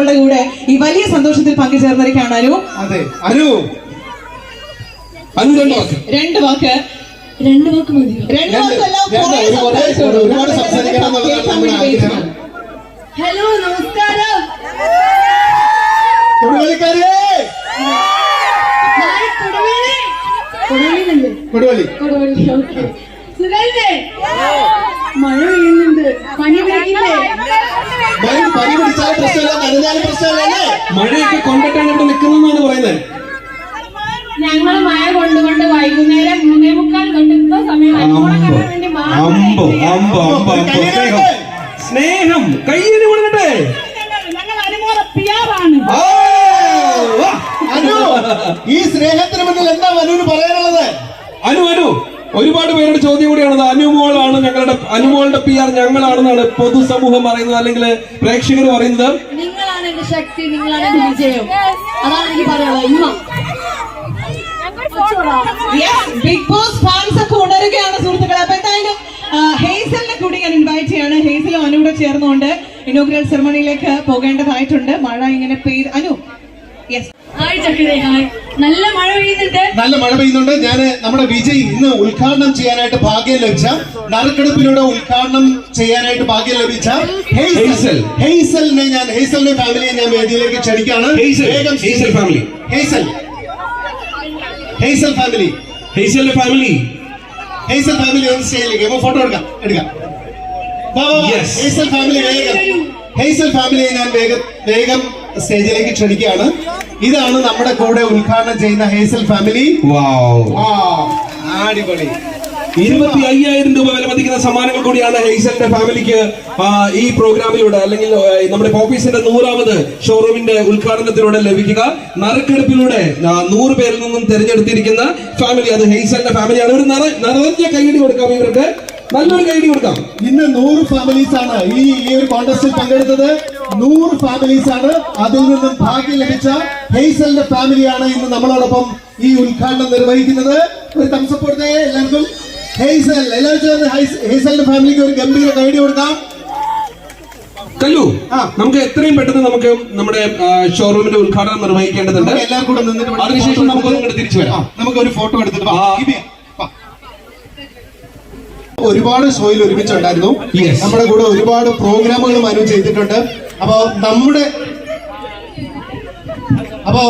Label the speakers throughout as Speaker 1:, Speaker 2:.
Speaker 1: നമ്മളുടെ കൂടെ ഈ വലിയ സന്തോഷത്തിൽ പങ്കുചേർന്നിരിക്കുകയാണ് അനു
Speaker 2: അതെ അനു അനു രണ്ട് വാക്ക്.
Speaker 1: രണ്ട് വാക്ക്.
Speaker 3: രണ്ട് വാക്ക് മതി.
Speaker 1: രണ്ട് വാക്കല്ല
Speaker 2: ഹലോ
Speaker 1: കുറേ
Speaker 2: ഒരുപാട്
Speaker 1: കൊടുവലി
Speaker 2: കൊടുവലി കൊടുവലി എന്നുള്ളതാണ്
Speaker 1: കേൾക്കാൻ
Speaker 2: നമ്മുടെ
Speaker 1: വേണ്ടി
Speaker 2: ആഗ്രഹം.
Speaker 1: വെയിറ്റ്
Speaker 3: ഹലോ നമസ്കാരം
Speaker 2: കൊടുവള്ളിക്കാരേ
Speaker 3: ഹായ് കൊടുവേലി കൊടുവേലിയല്ലേ
Speaker 2: കൊടുവള്ളി
Speaker 3: കൊടുവള്ളി ഓക്കെ സുഖല്ലേ മഴ പെയ്യുന്നുണ്ട് പനി പിടിക്കില്ലേ
Speaker 2: പനി പനി പിടിച്ചാൽ പ്രശ്നമില്ല നനഞ്ഞാലും പ്രശ്നമല്ലേ
Speaker 4: മഴയൊക്കെ കൊണ്ടിട്ടാണ് ഇവിടെ നിൽക്കുന്നതെന്നാണ് പറയുന്നത്
Speaker 3: ഞങ്ങൾ മഴ കൊണ്ടുകൊണ്ട് വൈകുന്നേരം മൂന്നേ മുക്കാൽ തൊട്ട് ഇപ്പൊ സമയം അനുമോളെ കാണാൻ വേണ്ടി
Speaker 4: അമ്പോ
Speaker 3: മാത്രം
Speaker 4: അമ്പോ അമ്പോ അമ്പോ സ്നേഹം. സ്നേഹം. കയ്യിന് കൊടുക്കട്ടെ.
Speaker 2: ഈ സ്നേഹത്തിന് മുന്നിൽ എന്താ അനുവിന് പറയാനുള്ളത്?
Speaker 4: അനു അനു. ഒരുപാട് പേരുടെ ചോദ്യം കൂടിയാണ് അനുമോളാണ് ഞങ്ങളുടെ അനുമോളുടെ പി ആർ ഞങ്ങളാണെന്നാണ് പൊതുസമൂഹം പറയുന്നത്. അല്ലെങ്കിൽ പ്രേക്ഷകർ പറയുന്നത്.
Speaker 3: നിങ്ങളാണ് എന്റെ ശക്തി നിങ്ങളാണ് എന്റെ വിജയം. അതാണ് എനിക്ക് പറയാനുള്ളത്. ഇമ്മ
Speaker 1: ബിഗ് ബോസ് ഫാൻസ് ഒക്കെ ഉണരുകയാണ് സുഹൃത്തുക്കളെ. അപ്പൊ എന്തായാലും ഹേസലിനെ കൂടി ഞാൻ ഇൻവൈറ്റ് ചെയ്യാണ്. ഹേസലും അനുകൂടെ ചേർന്നുകൊണ്ട് ഇനോഗ്രൽ സെറമണിയിലേക്ക് പോകേണ്ടതായിട്ടുണ്ട്. മഴ ഇങ്ങനെ പെയ്ത് അനു. യെസ്
Speaker 3: ഹായ് ചക്കരേ ഹായ് നല്ല മഴ പെയ്യുന്നുണ്ട്.
Speaker 2: നല്ല മഴ പെയ്യുന്നുണ്ട്. ഞാൻ നമ്മുടെ വിജയ് ഇന്ന് ഉദ്ഘാടനം ചെയ്യാനായിട്ട് ഭാഗ്യം ലഭിച്ച നറുക്കെടുപ്പിലൂടെ ഉദ്ഘാടനം ചെയ്യാനായിട്ട് ഭാഗ്യം ലഭിച്ച ഹെയ്സൽ
Speaker 4: ഹേസലിനെ
Speaker 2: ഹെയ്സലിനെ ഞാൻ ഹെയ്സലിന്റെ ഫാമിലിയെ ഞാൻ വേദിയിലേക്ക് ക്ഷണിക്കാണ്
Speaker 4: Hazel family.
Speaker 2: Hazel Hazel family
Speaker 4: ഹെയ്സലിന്റെ family
Speaker 2: Hazel family ഒന്ന് സ്റ്റേജിലേക്ക് അപ്പൊ ഫോട്ടോ എടുക്കാം. എടുക്കാം. ഹെയ്സൽ ഫാമിലി വേഗം. ഹേസൽ ഫാമിലിയെ ഞാൻ വേഗം വേഗം സ്റ്റേജിലേക്ക് ക്ഷണിക്കുകയാണ്. ഇതാണ് നമ്മുടെ കൂടെ ഉദ്ഘാടനം ചെയ്യുന്ന ഹേസൽ ഫാമിലി
Speaker 4: വാവ്
Speaker 2: അടിപൊളി.
Speaker 4: ഇരുപത്തി അയ്യായിരം രൂപ വില മതിക്കുന്ന സമ്മാനങ്ങൾ കൂടിയാണ് ഹെയ്സലിന്റെ ഫാമിലിക്ക് ഈ പ്രോഗ്രാമിലൂടെ അല്ലെങ്കിൽ നമ്മുടെ പോപ്പീസിന്റെ നൂറാമത് ഷോറൂമിന്റെ ഉദ്ഘാടനത്തിലൂടെ ലഭിക്കുക. നറുക്കെടുപ്പിലൂടെ നൂറ് പേരിൽ നിന്നും തിരഞ്ഞെടുത്തിരിക്കുന്ന ഫാമിലി അത് ഹെയ്സലിന്റെ ഫാമിലിയാണ് ഒരു നിറ നിറഞ്ഞ കൈയടി കൊടുക്കാം ഇവർക്ക്. നല്ലൊരു കൈയടി കൊടുക്കാം.
Speaker 2: ഇന്ന് നൂറ് ഫാമിലീസ് ആണ് ഈ ഈ ഒരു കോൺടസ്റ്റിൽ പങ്കെടുത്തത്. നൂറ് ഫാമിലീസ് ആണ് അതിൽ നിന്നും ഭാഗ്യം ലഭിച്ച ഹെയ്സലിന്റെ ഫാമിലിയാണ് ഇന്ന് നമ്മളോടൊപ്പം ഈ ഉദ്ഘാടനം നിർവഹിക്കുന്നത്. ഒരു തംസപ്പെടുത്തേ എല്ലാവർക്കും. ഹെയ്സൽ എല്ലാവരും ചേർന്ന് ഹെയ്സലിന്റെ ഫാമിലിക്ക് ഒരു ഗംഭീര കൈഡി കൊടുക്കാം.
Speaker 4: കല്ലു നമുക്ക് എത്രയും പെട്ടെന്ന് നമുക്ക് നമ്മുടെ ഷോറൂമിന്റെ ഉദ്ഘാടനം നിർവഹിക്കേണ്ടതുണ്ട്.
Speaker 2: എല്ലാവരും കൂടെ നിന്നിട്ട്
Speaker 4: അതിനുശേഷം നമുക്ക് തിരിച്ചു വരാം.
Speaker 2: നമുക്ക് ഒരു ഫോട്ടോ എടുത്തിട്ട്. ഒരുപാട് ഷോയിൽ ഒരുമിച്ചുണ്ടായിരുന്നു. നമ്മുടെ കൂടെ ഒരുപാട് പ്രോഗ്രാമുകൾ മനു ചെയ്തിട്ടുണ്ട്. അപ്പോ നമ്മുടെ അപ്പോ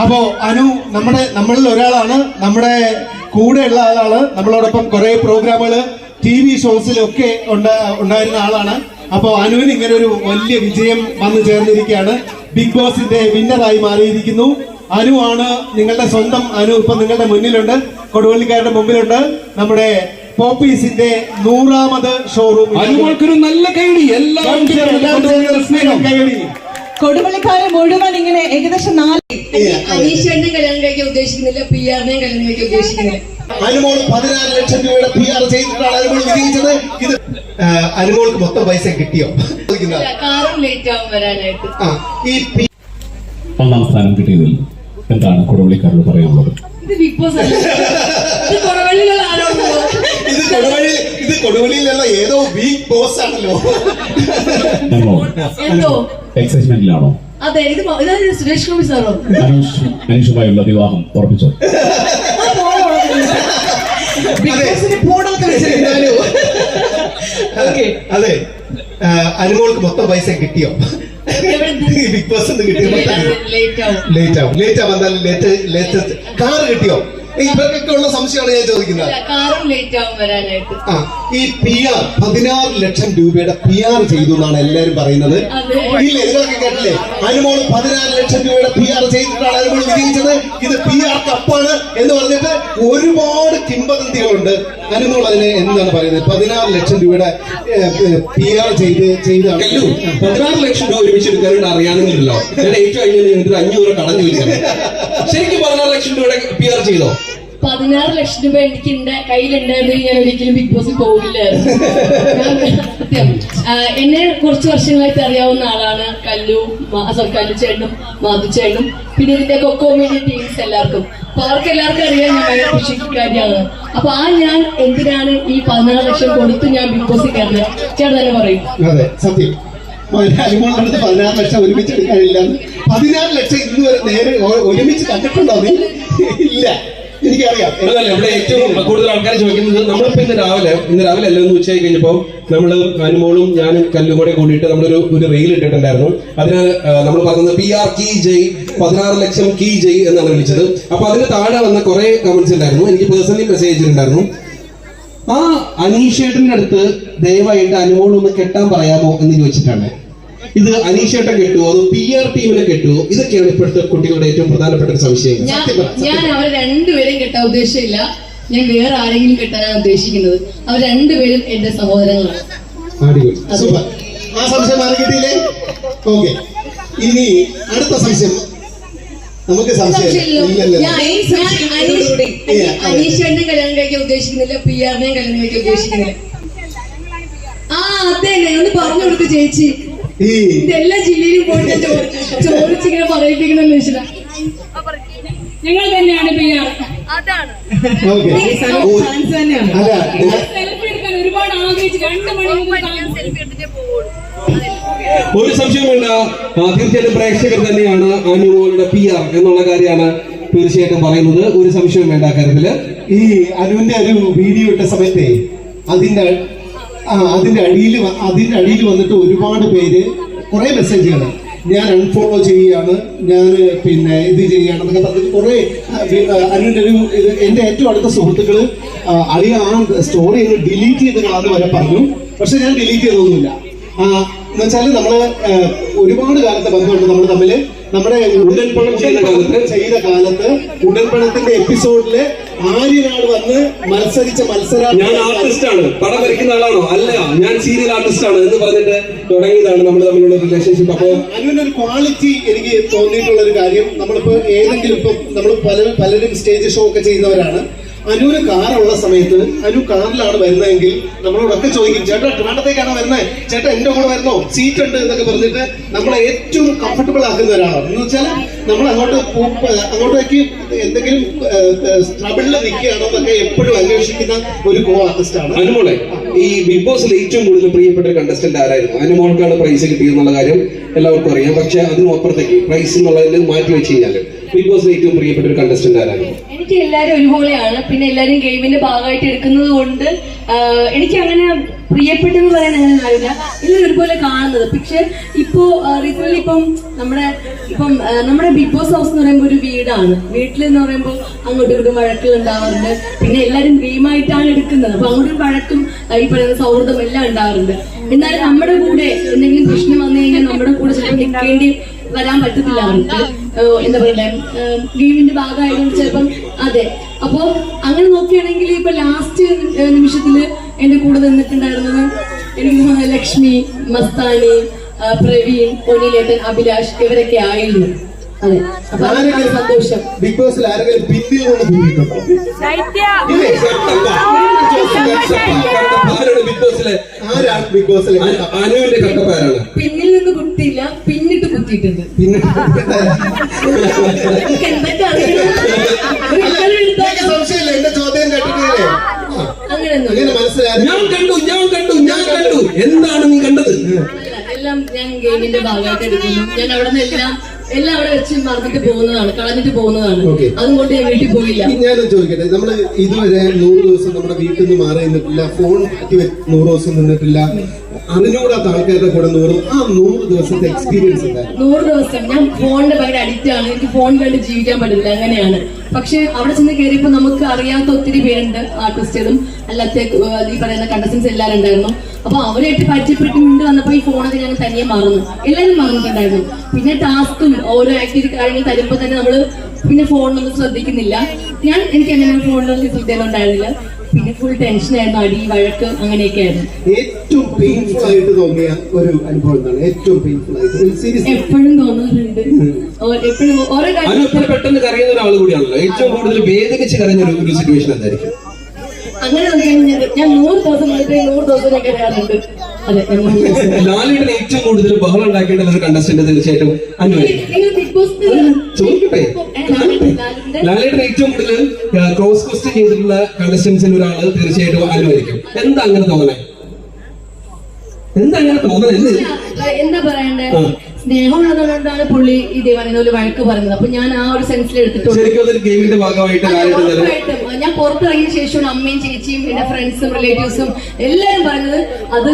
Speaker 2: അപ്പോ അനു നമ്മുടെ നമ്മളിൽ ഒരാളാണ്. നമ്മുടെ കൂടെ ഉള്ള ആളാണ്. നമ്മളോടൊപ്പം കുറെ പ്രോഗ്രാമുകൾ ടി വി ഷോസിലൊക്കെ ഉണ്ട ഉണ്ടായിരുന്ന ആളാണ്. അപ്പോ അനുവിന് ഇങ്ങനെ ഒരു വലിയ വിജയം വന്നു ചേർന്നിരിക്കുകയാണ്. ബിഗ് ബോസിന്റെ വിന്നറായി മാറിയിരിക്കുന്നു. അനു ആണ് നിങ്ങളുടെ സ്വന്തം അനു. ഇപ്പൊ നിങ്ങളുടെ മുന്നിലുണ്ട്. കൊടുവള്ളിക്കാരുടെ മുമ്പിലുണ്ട്. നമ്മുടെ പോപ്പീസിന്റെ നൂറാമത് ഷോറൂം
Speaker 4: അനുമാക്കൊരു നല്ല കൈടി എല്ലാവരും സ്നേഹം.
Speaker 1: കൊടുവള്ളിക്കാരെ മുഴുവൻ ഇങ്ങനെ ഏകദേശം നാല്
Speaker 3: അനീഷേന്റെ കല്യാണം കഴിക്കാൻ ഉദ്ദേശിക്കുന്നില്ല പി ആറിനെയും കല്യാണം കഴിക്കാൻ ഉദ്ദേശിക്കുന്നില്ല.
Speaker 2: അനുമോൾ പതിനാറ് ലക്ഷം രൂപയുടെ പി ആർ ചെയ്തിട്ടാണ് അനുമോൾ വിജയിച്ചത്. ഇത് അനുമോൾക്ക് മൊത്തം പൈസ കിട്ടിയോ?
Speaker 3: കാറും ലേറ്റ് ആവും വരാനായിട്ട്.
Speaker 2: ഈ പി
Speaker 5: ഒന്നാം സ്ഥാനം കിട്ടിയതിൽ എന്താണ് കൊടുവള്ളിക്കാരോട് പറയാനുള്ളത്?
Speaker 3: ഇത് ബിഗ് ബോസ് അല്ല. ഇത്
Speaker 2: ഇത് കൊടുവള്ളി ഇത് കൊടുവള്ളിയിലുള്ള ഏതോ വീക്ക് ബോസ് ആണല്ലോ.
Speaker 3: എന്തോ?
Speaker 5: എക്സൈറ്റ്മെന്റിലാണോ
Speaker 3: അതെ ഇത് ഇതായിരുന്നു സുരേഷ് ഗോപി സാറോ?
Speaker 5: അനൂഷ് അനീഷുമായുള്ള വിവാഹം ഉറപ്പിച്ചോ?
Speaker 2: അതെ. അനുമോൾക്ക് മൊത്തം പൈസ കിട്ടിയോ? ബിഗ് ബോസ് കിട്ടിയോ?
Speaker 3: ലേറ്റ് ആവും.
Speaker 2: ലേറ്റ് ആവും. ലേറ്റ് ആവും. എന്തായാലും ലേറ്റ് ലേറ്റസ്റ്റ് കാർ കിട്ടിയോ? ഇവർക്കൊക്കെ ഉള്ള സംശയമാണ് ഞാൻ ചോദിക്കുന്നത്. ആ ഈ പി ആർ പതിനാറ് ലക്ഷം രൂപയുടെ പി ആർ ചെയ്തു എന്നാണ് എല്ലാരും പറയുന്നത്.
Speaker 3: അതെ.
Speaker 2: ഇല്ലേ നിങ്ങളൊക്കെ കേട്ടില്ലേ? അനുമോൾ പതിനാറ് ലക്ഷം രൂപയുടെ പി ആർ ചെയ്തിട്ടാണ് അനുമോൾ വിജയിച്ചത്. ഇത് പി ആർ കപ്പാണ് എന്ന് പറഞ്ഞിട്ട് ഒരുപാട് കിംബദന്തികളുണ്ട് അനുമോൾ അതിനെ എന്താണ് പറയുന്നത്? പതിനാറ് ലക്ഷം രൂപയുടെ പി ആർ ചെയ്ത് ചെയ്താണ്.
Speaker 4: പതിനാറ് ലക്ഷം രൂപ ഒരുമിച്ച് എടുക്കാനുണ്ട് അറിയാമെന്നില്ലല്ലോ ഞാൻ ഏറ്റവും കഴിഞ്ഞ ഒരു അഞ്ഞൂറ് കടഞ്ഞു ശരിക്കും പതിനാറ് ലക്ഷം രൂപയുടെ പി ആർ ചെയ്തോ?
Speaker 3: പതിനാറ് ലക്ഷം രൂപ എനിക്ക് കയ്യിലുണ്ടായിരുന്നു ഞാൻ ഒരിക്കലും ബിഗ് ബോസിൽ പോകില്ലായിരുന്നു എന്നെ കുറച്ച് വർഷങ്ങളായിട്ട് അറിയാവുന്ന ആളാണ് കല്ലു കല്ലു ചേട്ടനും മാധു ചേട്ടനും. പിന്നെ ഇതിന്റെ കൊക്കോമേഡി ടീംസ് എല്ലാവർക്കും. അപ്പൊ അവർക്ക് എല്ലാവർക്കും അറിയാം ഞാൻ ഭയങ്കര കൃഷിക്കാരിയാണ് അപ്പൊ ആ ഞാൻ എന്തിനാണ് ഈ പതിനാറ് ലക്ഷം കൊടുത്ത് ഞാൻ ബിഗ് ബോസിൽ കയറുന്നത്? ചേട്ടൻ തന്നെ പറയും.
Speaker 2: അതെ സത്യം. പതിനാറ് ലക്ഷം ഒരുമിച്ച് എടുക്കാനില്ല പതിനാറ് ലക്ഷം ഇന്ന് വരെ നേരെ ഒരുമിച്ച് കണ്ടിട്ടുണ്ടോ നീ? ഇല്ല. എനിക്കറിയാം.
Speaker 4: അതല്ല ഇവിടെ ഏറ്റവും കൂടുതൽ ആൾക്കാർ ചോദിക്കുന്നത് നമ്മളിപ്പോ ഇന്ന് രാവിലെ ഇന്ന് രാവിലെ അല്ല ഒന്ന് ഉച്ചയായി കഴിഞ്ഞപ്പോ നമ്മൾ അനുമോളും ഞാനും കല്ലും കൂടെ കൂടിയിട്ട് നമ്മളൊരു ഒരു റെയിൽ ഇട്ടിട്ടുണ്ടായിരുന്നു. അതിന് നമ്മൾ പറയുന്നത് പി ആർ കി ജയ് പതിനാറ് ലക്ഷം കി ജയ് എന്നാണ് വിളിച്ചത്. അപ്പൊ അതിന് താഴെ വന്ന കുറെ കമന്റ്സ് ഉണ്ടായിരുന്നു. എനിക്ക് പേഴ്സണലി മെസ്സേജ് ചെയ്തിട്ടുണ്ടായിരുന്നു. ആ അനീഷേട്ടന്റെ അടുത്ത് ദയവായിട്ട് അനുമോൾ ഒന്ന് കെട്ടാൻ പറയാമോ എന്ന് ചോദിച്ചിട്ടാണ്. ഇത് അനീഷേട്ടൻ കിട്ടുമോ അത് പി ആർ ടീമിനെ കിട്ടുമോ ഇതൊക്കെയാണ് ഇപ്പോഴത്തെ കുട്ടികളുടെ ഏറ്റവും പ്രധാനപ്പെട്ട ഒരു സംശയം.
Speaker 3: ഞാൻ അവർ അവരെ രണ്ടുപേരും കെട്ടാൻ ഉദ്ദേശമില്ല ഞാൻ വേറെ ആരെങ്കിലും കിട്ടാനാണ് ഉദ്ദേശിക്കുന്നത്. അവർ രണ്ടുപേരും എന്റെ സഹോദരങ്ങളാണ്.
Speaker 2: ആ സംശയം മാറി കിട്ടിയില്ലേ? ഓക്കെ. ഇനി അടുത്ത സംശയം. നമുക്ക്
Speaker 3: അനീഷേട്ടനെ കല്യാണം കഴിക്കാൻ ഉദ്ദേശിക്കുന്നില്ല. പി ആറിനെയും കല്യാണം കഴിക്കാൻ ഉദ്ദേശിക്കുന്നില്ല. ആ അതെ. ഒന്ന് പറഞ്ഞു കൊടുക്ക് ചേച്ചി.
Speaker 2: ഈ
Speaker 3: എല്ലാ ജില്ലയിലും പോയിട്ട് ചോദിച്ചിങ്ങനെ പറയിപ്പിക്കണം ഞങ്ങൾ തന്നെയാണ്
Speaker 2: അല്ല
Speaker 3: സെൽഫി എടുക്കാൻ ഒരുപാട് ആഗ്രഹിച്ച് രണ്ട് മണി
Speaker 4: ഒരു സംശയം വേണ്ട. ആ, തീർച്ചയായിട്ടും പ്രേക്ഷകർ തന്നെയാണ് അനുമോളുടെ പി ആർ എന്നുള്ള കാര്യമാണ് തീർച്ചയായിട്ടും പറയുന്നത്. ഒരു സംശയം വേണ്ട കാര്യത്തിൽ.
Speaker 2: ഈ അനുവിന്റെ ഒരു വീഡിയോ ഇട്ട സമയത്തെ അതിന്റെ അതിന്റെ അടിയിൽ അതിന്റെ അടിയിൽ വന്നിട്ട് ഒരുപാട് പേര് കുറെ മെസ്സേജുകൾ ഞാൻ അൺഫോളോ ചെയ്യുകയാണ് ഞാൻ പിന്നെ ഇത് ചെയ്യുകയാണെന്നൊക്കെ പറഞ്ഞിട്ട് കുറെ അതിന്റെ ഒരു ഇത് എന്റെ ഏറ്റവും അടുത്ത സുഹൃത്തുക്കൾ ആ, അളിയ ആ സ്റ്റോറി അങ്ങ് ഡിലീറ്റ് ചെയ്ത് കളാന്ന് വരെ പറഞ്ഞു. പക്ഷെ ഞാൻ ഡിലീറ്റ് ചെയ്തൊന്നുമില്ല. ആ, എന്ന് വെച്ചാൽ നമ്മൾ ഒരുപാട് കാലത്തെ ബന്ധമുണ്ട് നമ്മൾ തമ്മിൽ. നമ്മുടെ
Speaker 4: ഉടൻപണം ചെയ്ത കാലത്ത്
Speaker 2: ചെയ്ത കാലത്ത് ഉടൻപണത്തിന്റെ എപ്പിസോഡിൽ ആര്യനാട് വന്ന് മത്സരിച്ച മത്സര
Speaker 4: ഞാൻ ആർട്ടിസ്റ്റ് ആണ്. പടം വരയ്ക്കുന്ന ആളാണോ? അല്ല. ഞാൻ സീരിയൽ ആർട്ടിസ്റ്റ് ആണ് എന്ന് പറഞ്ഞിട്ട് തുടങ്ങിയതാണ് നമ്മൾ തമ്മിലുള്ള റിലേഷൻഷിപ്പ് അപ്പോ
Speaker 2: ഒരു ക്വാളിറ്റി എനിക്ക് തോന്നിയിട്ടുള്ള ഒരു കാര്യം. നമ്മളിപ്പോ ഏതെങ്കിലും ഇപ്പം നമ്മൾ പല പലരും സ്റ്റേജ് ഷോ ഒക്കെ ചെയ്യുന്നവരാണ്. അനുവിന് കാറുള്ള സമയത്ത് അനു കാറിലാണ് വരുന്നതെങ്കിൽ നമ്മളോടൊക്കെ ചോദിക്കും ചേട്ടാ ട്രിവാണ്ടത്തേക്കാണോ വരുന്നത് ചേട്ടാ എന്റെ കൂടെ വരുന്നോ? സീറ്റ് ഉണ്ട് എന്നൊക്കെ പറഞ്ഞിട്ട് നമ്മളെ ഏറ്റവും കംഫർട്ടബിൾ ആക്കുന്ന ഒരാളാണ്. എന്ന് വെച്ചാൽ നമ്മൾ അങ്ങോട്ട് അങ്ങോട്ടേക്ക് എന്തെങ്കിലും ട്രബിളിൽ നിൽക്കുകയാണോ എന്നൊക്കെ എപ്പോഴും അന്വേഷിക്കുന്ന ഒരു കോ ആർട്ടിസ്റ്റാണ്
Speaker 4: അനുമോളെ ഈ ബിഗ് ബോസിൽ ഏറ്റവും കൂടുതൽ പ്രിയപ്പെട്ട കണ്ടസ്റ്റന്റ് ആരായിരുന്നു? അനുമോൾക്കാണ് പ്രൈസ് കിട്ടിയെന്നുള്ള കാര്യം എല്ലാവർക്കും അറിയാം. പക്ഷെ അതിനും അപ്പുറത്തേക്ക് പ്രൈസ് എന്നുള്ളതിൽ മാറ്റി വെച്ച് കഴിഞ്ഞാൽ ബിഗ് ബോസ് ഏറ്റവും പ്രിയപ്പെട്ട ഒരു കണ്ടസ്റ്റന്റ് ആരാണ്?
Speaker 3: എനിക്ക് എല്ലാരും ഒരുപോലെയാണ്. പിന്നെ എല്ലാരും ഗെയിമിന്റെ ഭാഗമായിട്ട് എടുക്കുന്നത് കൊണ്ട് എനിക്ക് അങ്ങനെ പ്രിയപ്പെട്ടെന്ന് പറയാൻ അങ്ങനെ ആവില്ല എല്ലാവരും ഒരുപോലെ കാണുന്നത്. പക്ഷെ ഇപ്പോ റീസെന്റ് ഇപ്പം നമ്മുടെ ഇപ്പം നമ്മുടെ ബിഗ് ബോസ് ഹൗസ് എന്ന് പറയുമ്പോൾ ഒരു വീടാണ്. വീട്ടിൽ എന്ന് പറയുമ്പോൾ അങ്ങോട്ടും ഇങ്ങോട്ടും വഴക്കുകൾ ഉണ്ടാവാറുണ്ട്. പിന്നെ എല്ലാവരും ഗെയിമായിട്ടാണ് എടുക്കുന്നത്. അപ്പൊ അങ്ങോട്ടും വഴക്കും ഈ പറയുന്ന സൗഹൃദം എല്ലാം ഉണ്ടാവാറുണ്ട്. എന്നാൽ നമ്മുടെ കൂടെ എന്തെങ്കിലും പ്രശ്നം വന്നു കഴിഞ്ഞാൽ നമ്മുടെ കൂടെ ചിലപ്പോൾ നിൽക്കേണ്ടി വരാൻ പറ്റത്തില്ല അവർക്ക്. എന്താ പറയണ്ടേ? ഗെയിമിന്റെ ഭാഗമായതുകൊണ്ട് ചിലപ്പം അതെ. അപ്പോ അങ്ങനെ നോക്കുകയാണെങ്കിൽ ഇപ്പൊ ലാസ്റ്റ് നിമിഷത്തിൽ എന്റെ കൂടെ നിന്നിട്ടുണ്ടായിരുന്നത് എനിക്ക് ലക്ഷ്മി മസ്താനി പ്രവീൺ പൊന്നിലേട്ടൻ അഭിലാഷ് ഇവരൊക്കെ ആയിരുന്നു. അതെ. വളരെ സന്തോഷം?
Speaker 2: ബിഗ് ബോസിൽ ആരെങ്കിലും പിന്നിൽ കൊണ്ട് കൂടിയിട്ടുണ്ടോ
Speaker 4: ബിഗ് ബോസിലെ
Speaker 2: ആരാണ് ബിഗ് ബോസിലെ
Speaker 4: അനു- അനുവിന്റെ കട്ടപ്പാരാണ്
Speaker 3: പിന്നിൽ നിന്ന് കുത്തിയില്ല പിന്നിട്ട് കുത്തിയിട്ടുണ്ട്.
Speaker 2: പിന്നെ
Speaker 3: എനിക്ക് എന്തൊക്കെ അറിയണം ഒരു ഇക്കൽ എടുത്താൽ
Speaker 2: എനിക്ക് സംശയമില്ല എന്റെ ചോദ്യം കേട്ടിട്ടില്ലേ? അങ്ങനെ മനസ്സിലായി
Speaker 4: ഞാൻ കണ്ടു ഞാൻ കണ്ടു ഞാൻ കണ്ടു. എന്താണ് നീ കണ്ടത്?
Speaker 3: എല്ലാം ഞാൻ ഗെയിമിന്റെ ഭാഗമായിട്ട് എടുക്കുന്നു ഞാൻ അവിടെ നിന്ന് എല്ലാം എല്ലാം അവിടെ വെച്ച് മറന്നിട്ട് പോകുന്നതാണ് കളഞ്ഞിട്ട് പോകുന്നതാണ്. അതുകൊണ്ട് ഞാൻ വീട്ടിൽ പോയില്ല.
Speaker 2: ഞാൻ ചോദിക്കട്ടെ നമ്മൾ ഇതുവരെ നൂറ് ദിവസം നമ്മുടെ വീട്ടിൽ നിന്ന് മാറി നിന്നിട്ടില്ല ഫോൺ മാറ്റി നൂറ് ദിവസം നിന്നിട്ടില്ല. അറിഞ്ഞുകൂടാത്ത ആൾക്കാരുടെ കൂടെ നൂറ് ആ നൂറ് ദിവസത്തെ എക്സ്പീരിയൻസ്
Speaker 3: നൂറ് ദിവസം. ഞാൻ ഫോണിന്റെ ഭയങ്കര അഡിക്റ്റ് ആണ്. എനിക്ക് ഫോൺ കണ്ട് ജീവിക്കാൻ പറ്റില്ല അങ്ങനെയാണ്. പക്ഷെ അവിടെ ചെന്ന് കയറിയപ്പോ നമുക്ക് അറിയാത്ത ഒത്തിരി പേരുണ്ട് ആർട്ടിസ്റ്റുകളും അല്ലാത്ത ഈ പറയുന്ന കണ്ടസ്റ്റൻസ് എല്ലാവരും ഉണ്ടായിരുന്നു. അപ്പൊ അവരായിട്ട് പരിചയപ്പെട്ട് മുന്നിൽ വന്നപ്പോ ഈ ഫോണൊക്കെ ഞങ്ങൾ തനിയെ മറന്നു. എല്ലാവരും മറന്നിട്ടുണ്ടായിരുന്നു. പിന്നെ ടാസ്കും ഓരോ ആക്ടിവിറ്റി കാര്യങ്ങൾ തരുമ്പോ തന്നെ നമ്മൾ പിന്നെ ഫോണിലൊന്നും ശ്രദ്ധിക്കുന്നില്ല. ഞാൻ എനിക്ക് അങ്ങനെ ഫോണിലൊന്നും ഉണ്ടായിരുന്നില്ല. പിന്നെ ഫുൾ ടെൻഷൻ ആയിരുന്നു അടി വഴക്ക് അങ്ങനെയൊക്കെ ആയിരുന്നു.
Speaker 2: ഏറ്റവും പെയിൻഫുൾ ആയിട്ട് തോന്നിയ ഒരു അനുഭവം എന്താണ്? ഏറ്റവും പെയിൻഫുൾ ആയിട്ട്. സീരിയസ്
Speaker 3: എപ്പോഴും തോന്നുന്നുണ്ട് എപ്പോഴും ഓരോ കാര്യം
Speaker 4: പെട്ടെന്ന് കരയുന്ന ഒരാൾ കൂടിയാണല്ലോ. ഏറ്റവും കൂടുതൽ വേദനിച്ച് കരഞ്ഞ ഒരു- ഒരു സിറ്റുവേഷൻ എന്തായിരിക്കും?
Speaker 3: അങ്ങനെ ഞാൻ നൂറ് ദിവസം നൂറ് ദിവസം ഞാൻ കരയാറുണ്ട്. അതെ ഞങ്ങൾ
Speaker 4: ലാലേട്ടൻ ഏറ്റവും കൂടുതൽ ബഹളം ഉണ്ടാക്കേണ്ട ഒരു കണ്ടസ്റ്റന്റ് തീർച്ചയായിട്ടും ചോദിക്കട്ടെ? ലാലേട്ടൻ ഏറ്റവും കൂടുതൽ ക്രോസ് ക്വസ്റ്റ്യൻ ചെയ്തിട്ടുള്ള കണ്ടസ്റ്റൻസിൽ ഒരാൾ തീർച്ചയായിട്ടും അനുവദിക്കും എന്താ അങ്ങനെ തോന്നണേ? എന്താ അങ്ങനെ തോന്നണേ? എന്താ
Speaker 3: പറയണ്ടേ?
Speaker 4: ആ.
Speaker 3: സ്നേഹമുള്ളതുകൊണ്ടാണ് പുള്ളി ഈ പോലെ വഴക്ക് പറഞ്ഞത് അപ്പൊ ഞാൻ ആ ഒരു സെൻസിൽ എടുത്തിട്ടുണ്ട്. ഞാൻ പുറത്തിറങ്ങിയ ശേഷമാണ് അമ്മയും ചേച്ചിയും എന്റെ ഫ്രണ്ട്സും റിലേറ്റീവ്സും എല്ലാരും പറഞ്ഞത് അത്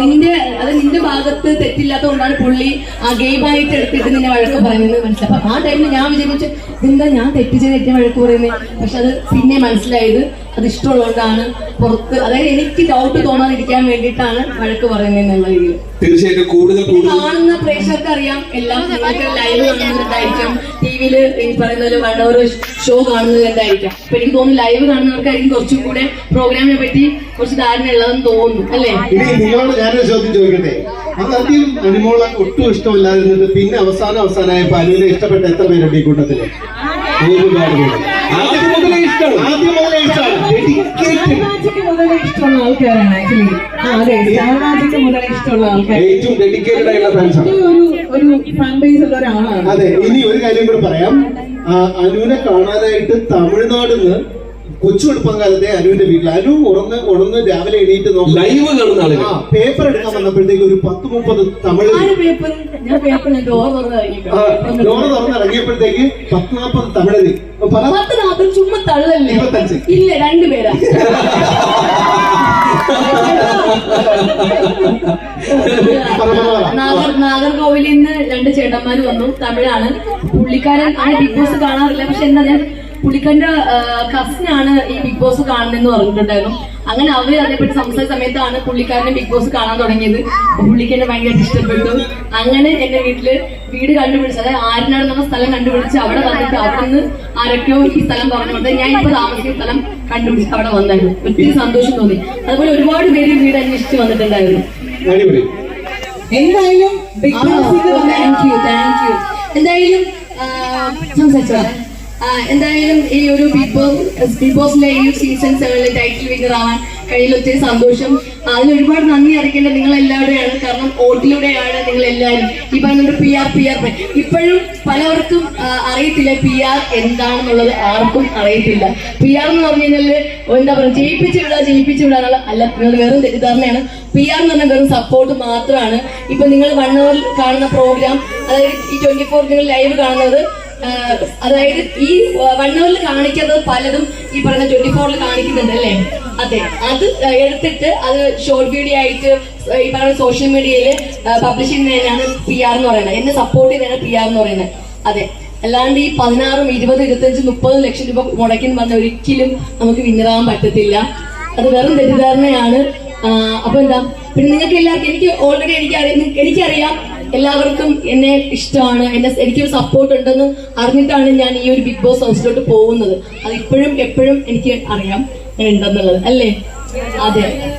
Speaker 3: നിന്റെ അത് നിന്റെ ഭാഗത്ത് തെറ്റില്ലാത്തതുകൊണ്ടാണ് പുള്ളി ആ ഗെയിമായിട്ട് എടുത്തിട്ട് നിന്നെ വഴക്ക് പറയുന്നത് മനസ്സിലായി അപ്പൊ ആ ടൈമിൽ ഞാൻ വിചാരിച്ചു എന്താ ഞാൻ തെറ്റിച്ച് എന്നെ വഴക്ക് പറയുന്നത് പക്ഷെ അത് പിന്നെ മനസ്സിലായത് അത് ഇഷ്ടമുള്ളതുകൊണ്ടാണ് പുറത്ത് അതായത് എനിക്ക് ഡൗട്ട് തോന്നാതിരിക്കാൻ വേണ്ടിയിട്ടാണ് വഴക്ക് പറയുന്നത് എന്നുള്ള രീതിയിൽ.
Speaker 4: തീർച്ചയായിട്ടും കൂടുതൽ കൂടുതൽ
Speaker 3: കാണുന്ന പ്രേക്ഷകർക്ക് അറിയാം എല്ലാം നിങ്ങൾക്ക് ലൈവ് കാണുന്നവരുണ്ടായിരിക്കും ടിവിയിൽ ഈ പറയുന്ന പോലെ വൺ അവർ ഷോ കാണുന്നവരുണ്ടായിരിക്കാം അപ്പൊ എനിക്ക് തോന്നുന്നു ലൈവ് കാണുന്നവർക്കായിരിക്കും കുറച്ചും കൂടെ പ്രോഗ്രാമിനെ പറ്റി കുറച്ച് ധാരണ ഉള്ളതെന്ന് തോന്നുന്നു അല്ലേ?
Speaker 2: നിങ്ങളോട് ഞാനൊരു ചോദ്യം ചോദിക്കട്ടെ? അത് ആദ്യം അനുമോളെ ഒട്ടും ഇഷ്ടമില്ലാതിരുന്നിട്ട് പിന്നെ അവസാനം അവസാനമായപ്പോ അനുവിനെ ഇഷ്ടപ്പെട്ട എത്ര പേരുണ്ട് ഈ കൂട്ടത്തിൽ? ഒരുപാട് പേര്
Speaker 4: ആദ്യം മുതലേ ഇഷ്ടമാണ്
Speaker 2: ആദ്യം
Speaker 1: ആൾക്കാരാണ് ആക്ച്വലി ആ അതെ സ്റ്റാർ മാജിക്ക് മുതലേ ഇഷ്ടമുള്ള ആൾക്കാർ
Speaker 4: ഏറ്റവും ഡെഡിക്കേറ്റഡ് ആയിട്ടുള്ള ഫാൻസ്
Speaker 1: ഒരു ഒരു ഫാൻ ബേസ് ഉള്ള ഒരാളാണ്.
Speaker 2: അതെ ഇനി ഒരു കാര്യം കൂടെ പറയാം. അനുവിനെ കാണാനായിട്ട് തമിഴ്നാട് നിന്ന് കൊച്ചു എളുപ്പം കാലത്തെ അനുവിന്റെ വീട്ടിൽ. അനു ഉറന്ന് ഉറങ്ങ് രാവിലെ എണീറ്റ് നോക്കും.
Speaker 4: ലൈവ് കാണുന്ന ആളുകൾ.
Speaker 2: ആ പേപ്പർ എടുക്കാൻ വന്നപ്പോഴത്തേക്ക് ഒരു പത്ത് മുപ്പത് തമിഴ് ലോറ് തുറന്നിറങ്ങിയപ്പോഴത്തേക്ക് പത്ത് നാൽപ്പത് തമിഴ് പല
Speaker 3: പത്ത് നാൽപ്പത് ചുമ്മാ തള്ളല്ലേ?
Speaker 2: ഇരുപത്തഞ്ച്.
Speaker 3: ഇല്ല രണ്ടുപേരാ നാഗർകോവിലിൽ നിന്ന് രണ്ട് ചേട്ടന്മാര് വന്നു. തമിഴാണ്. പുള്ളിക്കാരൻ ആ ബിഗ് ബോസ് കാണാറില്ല. പക്ഷെ എന്താ ഞാൻ പുള്ളിക്കാരന്റെ കസിനാണ് ഈ ബിഗ് ബോസ് കാണുന്നതെന്ന് പറഞ്ഞിട്ടുണ്ടായിരുന്നു. അങ്ങനെ അവർ അതേപറ്റി സംസാരിച്ച സമയത്താണ് പുള്ളിക്കാരനെ ബിഗ് ബോസ് കാണാൻ തുടങ്ങിയത്. പുള്ളിക്കാരനെ ഭയങ്കര ഭയങ്കരമായിട്ട് ഇഷ്ടപ്പെട്ടു. അങ്ങനെ എന്റെ വീട്ടിൽ വീട് കണ്ടുപിടിച്ച് അതായത് ആരിനാട് നമ്മൾ സ്ഥലം കണ്ടുപിടിച്ച് അവിടെ വന്നിട്ട് അവിടെ നിന്ന് ആരൊക്കെയോ ഈ സ്ഥലം പറഞ്ഞുകൊണ്ട് ഞാൻ ഇപ്പൊ താമസിക്കുന്ന സ്ഥലം കണ്ടുപിടിച്ച് അവിടെ വന്നായിരുന്നു. ഒത്തിരി സന്തോഷം തോന്നി. അതുപോലെ ഒരുപാട് പേര് വീട് അന്വേഷിച്ച് വന്നിട്ടുണ്ടായിരുന്നു.
Speaker 1: എന്തായാലും
Speaker 3: എന്തായാലും സംസാരിച്ചോ? എന്തായാലും ഈ ഒരു ബിഗ് ബോസ് ബിഗ് ബോസിന്റെ ഈ സീസൺ സെവനിലെ ടൈറ്റിൽ വിന്നർ ആവാൻ കഴിയിൽ ഒത്തിരി സന്തോഷം. അതിന് ഒരുപാട് നന്ദി അറിയിക്കേണ്ടത് നിങ്ങൾ എല്ലാവരുടെയാണ് കാരണം വോട്ടിലൂടെയാണ് നിങ്ങൾ എല്ലാവരും ഈ പറയുന്നത് പി ആർ പി ആർ ഇപ്പോഴും പലവർക്കും അറിയത്തില്ല പി ആർ എന്താണെന്നുള്ളത് ആർക്കും അറിയത്തില്ല. പി ആർ എന്ന് പറഞ്ഞു കഴിഞ്ഞാൽ എന്താ പറയുക ജയിപ്പിച്ചു വിടുക ജയിപ്പിച്ചു വിടാനുള്ള അല്ല നിങ്ങൾ വെറും തെറ്റിദ്ധാരണയാണ്. പി ആർ എന്ന് പറഞ്ഞാൽ വെറും സപ്പോർട്ട് മാത്രമാണ്. ഇപ്പൊ നിങ്ങൾ വൺ അവർ കാണുന്ന പ്രോഗ്രാം അതായത് ഈ ട്വന്റി ഫോർ നിങ്ങൾ ലൈവ് കാണുന്നത് അതായത് ഈ വൺ അവറിൽ കാണിക്കുന്നത് പലതും ഈ പറയുന്ന ട്വന്റി ഫോറിൽ കാണിക്കുന്നുണ്ട് അല്ലേ? അതെ. അത് എടുത്തിട്ട് അത് ഷോർട്ട് വീഡിയോ ആയിട്ട് ഈ പറയുന്ന സോഷ്യൽ മീഡിയയിൽ പബ്ലിഷ് ചെയ്യുന്നതിനാണ് പി ആർ എന്ന് പറയുന്നത്. എന്നെ സപ്പോർട്ട് ചെയ്യുന്ന പി ആർ എന്ന് പറയുന്നത്. അതെ. അല്ലാണ്ട് ഈ പതിനാറും ഇരുപത് ഇരുപത്തഞ്ച് മുപ്പതും ലക്ഷം രൂപ മുടക്കി എന്ന് പറഞ്ഞാൽ ഒരിക്കലും നമുക്ക് വിന്നറാൻ പറ്റത്തില്ല. അത് വെറും തെറ്റിദ്ധാരണയാണ്. അപ്പൊ എന്താ? പിന്നെ നിങ്ങൾക്ക് എല്ലാവർക്കും എനിക്ക് ഓൾറെഡി എനിക്ക് അറിയാം എനിക്കറിയാം എല്ലാവർക്കും എന്നെ ഇഷ്ടമാണ് എന്നെ എനിക്കൊരു സപ്പോർട്ട് ഉണ്ടെന്ന് അറിഞ്ഞിട്ടാണ് ഞാൻ ഈ ഒരു ബിഗ് ബോസ് ഹൗസിലോട്ട് പോകുന്നത്. അത് ഇപ്പോഴും എപ്പോഴും എനിക്ക് അറിയാം ഉണ്ടെന്നുള്ളത്. അല്ലേ? അതെ.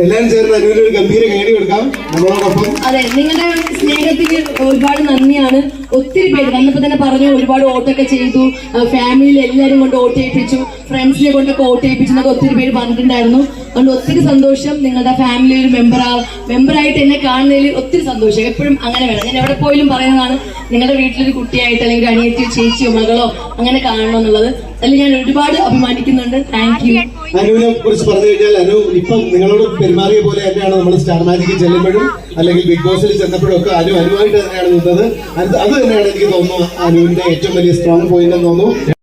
Speaker 2: എല്ലാരും ചേർന്ന് അനുവിന് ഒരു ഗംഭീര കേടി കൊടുക്കാം. നമ്മളോടൊപ്പം
Speaker 3: അതെ നിങ്ങളുടെ സ്നേഹത്തിന് ഒരുപാട് നന്ദിയാണ്. ഒത്തിരി പേര് വന്നപ്പോ തന്നെ പറഞ്ഞു ഒരുപാട് ഓട്ടൊക്കെ ചെയ്തു. ഫാമിലിയിൽ എല്ലാവരും കൊണ്ട് ചെയ്യിപ്പിച്ചു ഫ്രണ്ട്സിനെ കൊണ്ടൊക്കെ വോട്ട് ചെയ്യിപ്പിച്ചു എന്നൊക്കെ ഒത്തിരി പേര് പറഞ്ഞിട്ടുണ്ടായിരുന്നു. അതുകൊണ്ട് ഒത്തിരി സന്തോഷം. നിങ്ങളുടെ ഫാമിലി ഒരു മെമ്പർ മെമ്പറായിട്ട് എന്നെ കാണുന്നതിൽ ഒത്തിരി സന്തോഷം. എപ്പോഴും അങ്ങനെ വേണം. ഞാൻ എവിടെ പോയാലും പറയുന്നതാണ് നിങ്ങളുടെ വീട്ടിലൊരു കുട്ടിയായിട്ട് അല്ലെങ്കിൽ അനിയത്തിയോ ചേച്ചിയോ മകളോ അങ്ങനെ കാണണം എന്നുള്ളത്. അതിൽ ഞാൻ ഒരുപാട് അഭിമാനിക്കുന്നുണ്ട്. താങ്ക് യു
Speaker 2: അനുവിനെ കുറിച്ച് പറഞ്ഞു കഴിഞ്ഞാൽ അനു ഇപ്പം നിങ്ങളോട് പെരുമാറിയ പോലെ തന്നെയാണ് നമ്മൾ സ്റ്റാർ മാജിക്കിൽ ചെല്ലുമ്പോഴും അല്ലെങ്കിൽ ബിഗ് ബോസിൽ ചെന്നപ്പോഴും ഒക്കെ അനു അനുവായിട്ട് തന്നെയാണ് നിന്നത്. അത് തന്നെയാണ് എനിക്ക് തോന്നുന്നു അനുവിന്റെ ഏറ്റവും വലിയ സ്ട്രോങ് പോയിന്റ് എന്ന് തോന്നുന്നു.